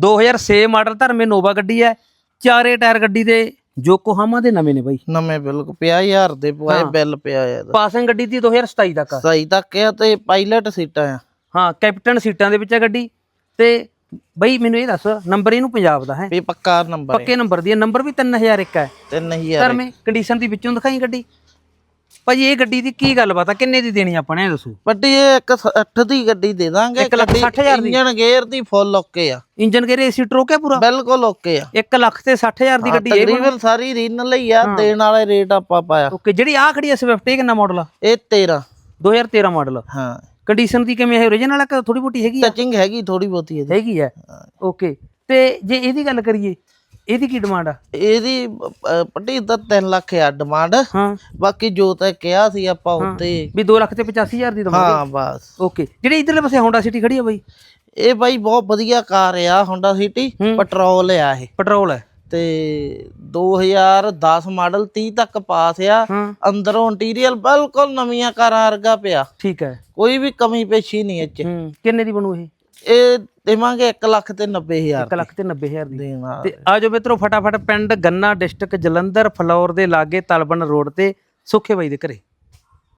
2006 model ਧਰਮੇ ਨੋਵਾ ਗੱਡੀ ਹੈ। ਚਾਰੇ ਟਾਇਰ ਗੱਡੀ ਦੇ ਯੋਕੋਹਾਮਾ ਦੇ ਨਵੇਂ ਨੇ ਬਾਈ। ਨਵੇਂ ਬਿਲਕੁਲ 50000 ਦੇ ਪਵਾਏ ਹਾਂ। ਬਿੱਲ ਪਿਆ ਆ ਇਹਦਾ। ਪਾਸਿੰਗ ਗੱਡੀ ਦੀ 2027 ਤੱਕ। ਸਹੀ ਤੱਕ ਆ ਤੇ ਪਾਇਲਟ ਸੀਟਾਂ ਆ। ਹਾਂ ਕੈਪਟਨ ਸੀਟਾਂ ਦੇ ਵਿੱਚ ਹੈ ਗੱਡੀ। ਤੇ ਬਈ ਮੈਨੂੰ ਇਹ ਦੱਸ ਨੰਬਰ ਇਹਨੂੰ ਪੰਜਾਬ ਦਾ ਹੈ। ਵੀ ਪੱਕਾ ਨੰਬਰ ਪੱਕੇ ਨੰਬਰ ਦੀ ਹੈ। ਨੰਬਰ ਵੀ 3001 ਹੈ। 3000 ਧਰਮੇ ਕੰਡੀਸ਼ਨ ਦੀ ਵਿੱਚੋਂ ਦਿਖਾਈ ਗੱਡੀ। ਭਾਜੀ ਇਹ ਗੱਡੀ ਦੀ ਕੀ ਗੱਲਬਾਤ ਆ? ਕਿੰਨੇ ਦੀ ਦੇਣੀ ਆਪਾਂ ਨੇ ਇਹ ਦੱਸੋ? ਵੱਡੀ ਇਹ 160 ਦੀ ਗੱਡੀ ਦੇ ਦਾਂਗੇ ਇੱਕ ਲੱਖ ਸੱਠ ਹਜ਼ਾਰ ਦੀ? ਇੰਜਨ ਗੇਅਰ ਦੀ ਫੁੱਲ ਓਕੇ ਆ। ਇੰਜਨ ਗੇਰੇ ਏਸੀ ਟਰੋਕਿਆ ਪੂਰਾ? ਬਿਲਕੁਲ ਓਕੇ ਆ। 1 ਲੱਖ ਤੇ 60000 ਦੀ ਗੱਡੀ ਇਹ ਤਕਰੀਬਨ ਸਾਰੀ ਰੀਨਲ ਹੀ ਆ ਦੇਣ ਵਾਲੇ ਰੇਟ ਆਪਾਂ ਪਾਇਆ। ਓਕੇ ਜਿਹੜੀ ਆ ਖੜੀ ਹੈ ਸਵਿਫਟ ਇਹ ਕਿੰਨਾ ਮਾਡਲ ਆ? ਇਹ 13 2013 ਮਾਡਲ ਹਾਂ। ਕੰਡੀਸ਼ਨ ਦੀ ਕਿਵੇਂ ਹੈ ਓਰੀਜਨਲ ਆ ਕਿ ਥੋੜੀ ਬਹੁਤੀ ਹੈਗੀ ਆ? ਟੱਚਿੰਗ ਹੈਗੀ ਥੋੜੀ ਬਹੁਤੀ ਇਹਦੀ। ਹੈਗੀ ਹੈ। ਓਕੇ ਤੇ ਜੇ ਇਹਦੀ ਗੱਲ ਕਰੀਏ ਇਹਦੀ ਕੀ ਡਿਮਾਂਡ ਆ? ਇਹਦੀ ਅਹ, ਪੱਟੀ ਤਾਂ 3 ਲੱਖ ਆ ਡਿਮਾਂਡ ਹਾਂ। ਬਾਕੀ ਜੋ ਤਾਂ ਕਿਹਾ ਸੀ ਆਪਾਂ ਉੱਤੇ। ਵੀ 2 ਲੱਖ ਤੇ 85000 ਦੀ ਦਵਾਂਗੇ ਹਾਂ ਬਸ। ਓਕੇ ਜਿਹੜੀ ਇਧਰਲੇ ਪਾਸੇ ਹੋਂਡਾ ਸਿਟੀ ਖੜੀ ਆ ਬਈ? ਇਹ ਬਾਈ ਬਹੁਤ ਵਧੀਆ ਕਾਰ ਆ ਹੋਂਡਾ ਸਿਟੀ ਪੈਟਰੋਲ ਆ ਇਹ। ਪੈਟਰੋਲ ਹੈ ਤੇ 2010 ਮਾਡਲ 30 ਤੱਕ ਪਾਸ ਆ। ਹਾਂ। ਅੰਦਰੋਂ ਇੰਟੀਰੀਅਰ ਬਿਲਕੁਲ ਨਵੀਆਂ ਕਾਰਾਂ ਵਰਗਾ ਪਿਆ। ਠੀਕ ਹੈ। ਕੋਈ ਵੀ ਕਮੀ ਪੇਸ਼ੀ ਨਹੀਂ ਇਹ ਚ। ਹੂੰ। ਕਿੰਨੇ ਦੀ ਬਣੂ ਇਹ? ਇਹ ਦੇਵਾਂਗੇ 1 ਲੱਖ ਤੇ 90000 1 ਲੱਖ ਤੇ 90000 ਦੀ। ਦੇਣਾ ਤੇ ਆ ਜਾਓ ਮਿੱਤਰੋ ਫਟਾਫਟ ਪਿੰਡ ਗੰਨਾ ਡਿਸਟ੍ਰਿਕਟ ਜਲੰਧਰ ਫਲੌਰ ਦੇ ਲਾਗੇ ਤਲਬਨ ਰੋਡ ਤੇ ਸੁੱਖੇ ਬਾਈ ਦੇ ਘਰੇ।